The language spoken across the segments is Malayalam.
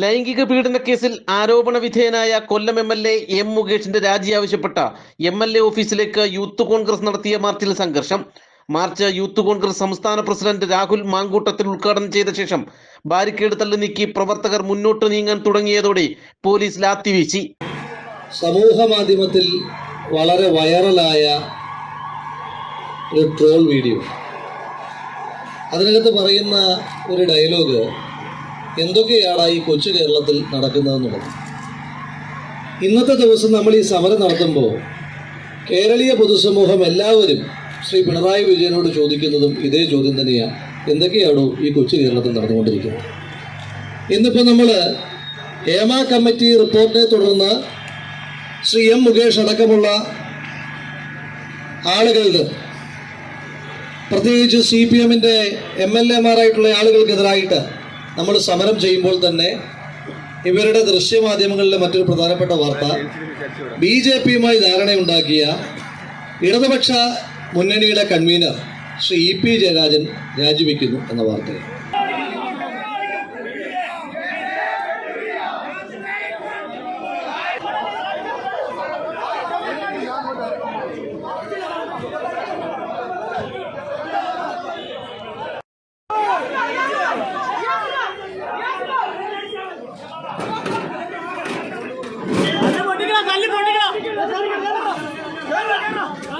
ലൈംഗിക പീഡന കേസിൽ ആരോപണ വിധേയനായ Kollam M L A M മുകേഷിന്റെ രാജി ആവശ്യപ്പെട്ട എം എൽ എ ഓഫീസിലേക്ക് യൂത്ത് കോൺഗ്രസ് നടത്തിയ മാർച്ചിൽ സംഘർഷം. മാർച്ച് യൂത്ത് കോൺഗ്രസ് സംസ്ഥാന പ്രസിഡന്റ് രാഹുൽ മാങ്കൂട്ടത്തിൽ ഉദ്ഘാടനം ചെയ്ത ശേഷം ബാരിക്കേഡ് തള്ളി നീക്കി പ്രവർത്തകർ മുന്നോട്ട് നീങ്ങാൻ തുടങ്ങിയതോടെ പോലീസ് ലാത്തി വീശി. സമൂഹ മാധ്യമത്തിൽ വളരെ വൈറലായ ഒരു ട്രോൾ വീഡിയോ. അതിനകത്ത് പറയുന്ന ഒരു ഡയലോഗ് എന്തൊക്കെയാണ് ഈ കൊച്ചു കേരളത്തിൽ നടക്കുന്നതെന്നുള്ളത്? ഇന്നത്തെ ദിവസം നമ്മൾ ഈ സമരം നടത്തുമ്പോൾ കേരളീയ പൊതുസമൂഹം എല്ലാവരും ശ്രീ പിണറായി വിജയനോട് ചോദിക്കുന്നതും ഇതേ ചോദ്യം തന്നെയാണ്. എന്തൊക്കെയാണോ ഈ കൊച്ചു കേരളത്തിൽ നടന്നുകൊണ്ടിരിക്കുന്നത്? ഇന്നിപ്പോൾ നമ്മൾ ഹേമ കമ്മിറ്റി റിപ്പോർട്ടിനെ തുടർന്ന് ശ്രീ എം മുകേഷ് അടക്കമുള്ള ആളുകളുടെ പ്രത്യേകിച്ച് സി പി എമ്മിന്റെ എം എൽ എമാരായിട്ടുള്ള ആളുകൾക്കെതിരായിട്ട് നമ്മൾ സമരം ചെയ്യുമ്പോൾ തന്നെ ഇവരുടെ ദൃശ്യമാധ്യമങ്ങളിലെ മറ്റൊരു പ്രധാനപ്പെട്ട വാർത്ത. ബി ജെ പിയുമായി ധാരണയുണ്ടാക്കിയ ഇടതുപക്ഷ മുന്നണിയുടെ convenor Shri E P Jayarajan രാജിവെക്കുന്നു എന്ന വാർത്തയാണ്.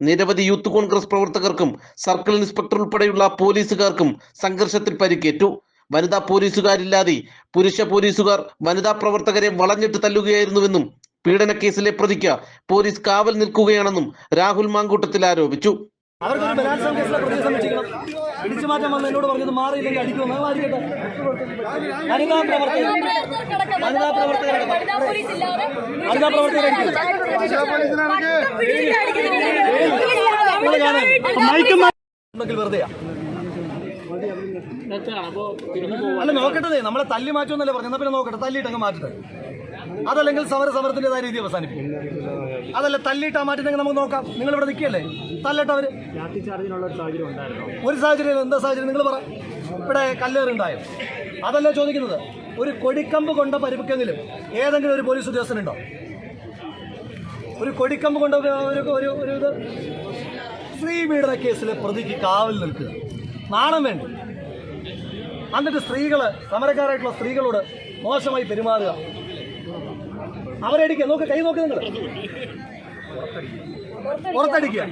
നിരവധി യൂത്ത് കോൺഗ്രസ് പ്രവർത്തകർക്കും സർക്കിൾ ഇൻസ്പെക്ടർ ഉൾപ്പെടെയുള്ള പോലീസുകാർക്കും സംഘർഷത്തിൽ പരിക്കേറ്റു. വനിതാ പോലീസുകാരില്ലാതെ പുരുഷ പോലീസുകാർ വനിതാ പ്രവർത്തകരെ വളഞ്ഞിട്ട് തല്ലുകയായിരുന്നുവെന്നും പീഡനക്കേസിലെ പ്രതിക്ക് പോലീസ് കാവൽ നിൽക്കുകയാണെന്നും രാഹുൽ മാങ്കൂട്ടത്തിൽ ആരോപിച്ചു. അവർക്കൊരു ബലാത്സംഗ കേസിലെ പ്രതിയെ സംരക്ഷിക്കണം പിടിച്ചു മാറ്റാൻ വന്ന് എന്നോട് പറഞ്ഞത് മാറിയില്ലെങ്കിൽ അടിക്കുമെന്ന് അത് മാറിക്കട്ടെ വനിതാ പ്രവർത്തകർ വനിതാ പ്രവർത്തകർ വനിതാ പ്രവർത്തകർ ഉണ്ടെങ്കിൽ വെറുതെയാ. അല്ല നോക്കട്ടെ നമ്മളെ തല്ലി മാറ്റുമെന്നല്ലേ പറഞ്ഞു എന്നാ പിന്നെ നോക്കട്ടെ തല്ലിയിട്ടങ്ങ് മാറ്റട്ടെ. അതല്ലെങ്കിൽ സമര സമരത്തിന്റെതായ രീതി അവസാനിപ്പിക്കും. അതല്ല തല്ലിയിട്ടാ മാറ്റുന്നെങ്കിൽ നമുക്ക് നോക്കാം. നിങ്ങൾ ഇവിടെ നിൽക്കുകയല്ലേ? തല്ലട്ടെ അവർ. ഒരു സാഹചര്യം എന്താ സാഹചര്യം? നിങ്ങൾ പറ. ഇവിടെ കല്ലേറുണ്ടായോ? അതല്ല ചോദിക്കുന്നത്. ഒരു കൊടിക്കമ്പ് കൊണ്ട പരിപ്പിക്കെങ്കിലും ഏതെങ്കിലും ഒരു പോലീസ് ഉദ്യോഗസ്ഥനുണ്ടോ? ഒരു കൊടിക്കമ്പ് കൊണ്ട ഒരു ഒരു ഇത്? സ്ത്രീ പീഡന കേസിലെ പ്രതിക്ക് കാവൽ നിൽക്കുക. നാണം വേണ്ടി? എന്നിട്ട് സ്ത്രീകൾ സമരക്കാരായിട്ടുള്ള സ്ത്രീകളോട് മോശമായി പെരുമാറുക. അവരടിക്കുക. നോക്ക് കൈ നോക്ക് നിങ്ങൾ പുറത്തടിക്കുക.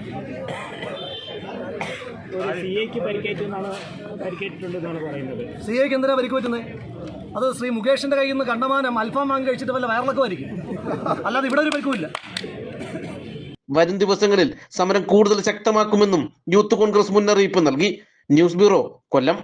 സി എക്ക് എന്തിനാ പരിക്ക് പറ്റുന്നത് അത് ശ്രീ മുകേഷിന്റെ കയ്യിൽ നിന്ന് കണ്ടമാനം അൽഫാം വാങ്ങി കഴിച്ചിട്ട് വല്ല വയറിളക്കം ആയിരിക്കും അല്ലാതെ ഇവിടെ ഒരു പരിക്കുമില്ല. വരും ദിവസങ്ങളിൽ സമരം കൂടുതൽ ശക്തമാക്കുമെന്നും യൂത്ത് കോൺഗ്രസ് മുന്നറിയിപ്പ് നൽകി. News bureau Kollam.